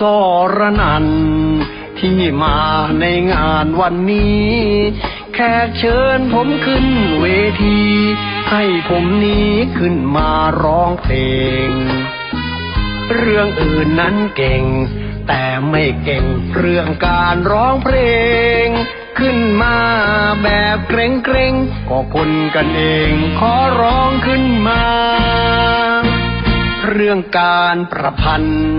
สรนัน ที่มาในงานวันนี้ แขกเชิญผมขึ้นเวที ให้ผมนี้ขึ้นมาร้องเพลง เรื่องอื่นนั้นเก่ง แต่ไม่เก่งเรื่องการร้องเพลง ขึ้นมาแบบเกรงเกรงก็คนกันเองขอร้องขึ้นมา เรื่องการประพันธ์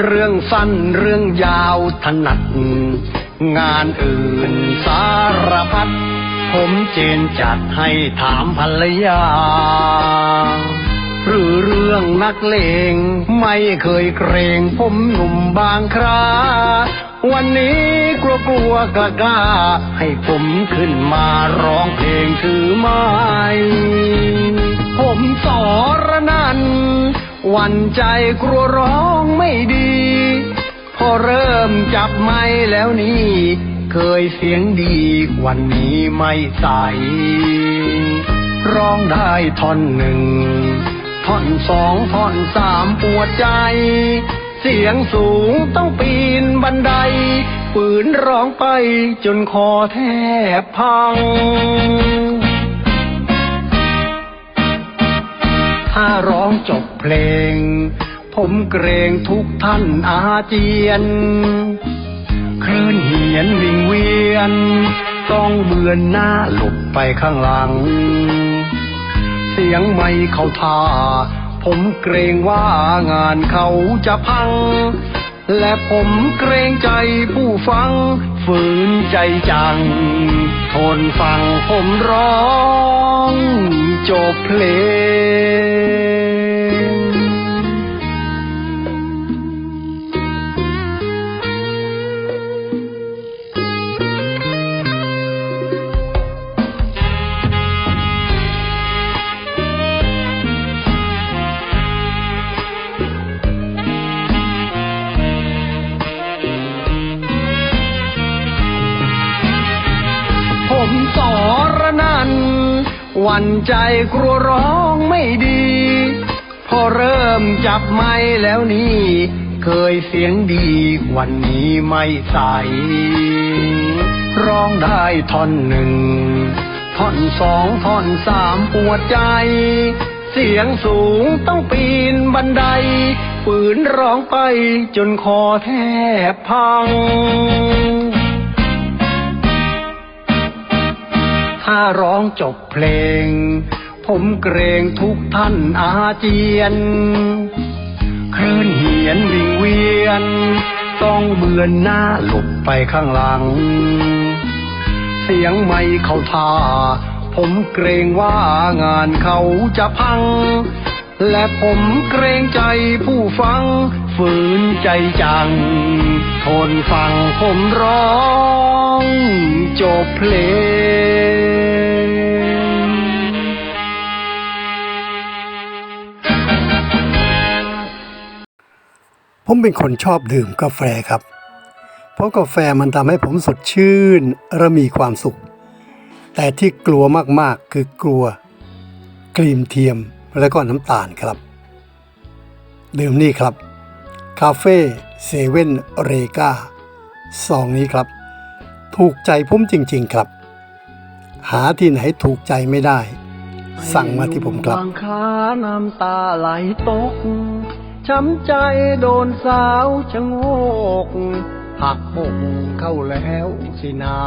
เรื่องสั้นเรื่องยาวถนัด งานอื่นสารพัด ผมเจนจัดให้ถามภรรยา หรือเรื่องนักเลงไม่เคยเกรงผมหนุ่มบางครา วันนี้กลัวกลัวกล้ากล้า ให้ผมขึ้นมาร้องเพลงถือไม้ ผมสอรนัน วันใจกลัวร้องไม่ดี พอเริ่มจับไม้แล้วนี่ เคยเสียงดีวันนี้ไม่ใส ร้องได้ท่อนหนึ่ง ท่อนสองท่อนสามปวดใจ เสียงสูงต้องปีนบันไดฝืนร้องไปจนคอแทบพัง ถ้าร้อง จบเพลง ผมเกรงทุกท่านอาเจียน คลื่นเหียนวิงเวียน ต้องเบือนหน้าหลบไปข้างหลัง เสียงไม่เข้าท่า ผมเกรงว่างานเขาจะพัง และผมเกรงใจผู้ฟัง ฝืนใจจัง ทนฟังผมร้องจบเพลง วันใจกลัวร้องไม่ดี พอเริ่มจับไม้แล้วนี่ เคยเสียงดีวันนี้ไม่ใส ร้องได้ท่อนหนึ่ง ท่อนสองท่อนสามปวดใจ เสียงสูงต้องปีนบันไดฝืนร้องไปจนคอแทบพัง ถ้าร้องจบเพลง ผมเกรงทุกท่านอาเจียน คลื่นเหียนวิงเวียน ต้องเบือนหน้าหลบไปข้างหลัง เสียงไม่เข้าท่า ผมเกรงว่างานเขาจะพัง และผมเกรงใจผู้ฟัง ฝืนใจจัง ทนฟังผมร้อง จบเพลง ผมเป็นคนชอบดื่มกาแฟครับ เพราะกาแฟมันทำให้ผมสดชื่นและมีความสุข แต่ที่กลัวมากๆคือกลัว ครีมเทียมและก็น้ำตาลครับ ดื่มนี่ครับ คาเฟ่เซเว่นเรกาซองนี้ครับ ถูกใจผมจริง ๆ ครับ หาที่ไหนถูกใจไม่ได้ สั่งมาที่ผมครับบางขาน้ำตาไหลตก ช้ำใจโดนสาวชะโงกหักอกเข้าแล้วสินา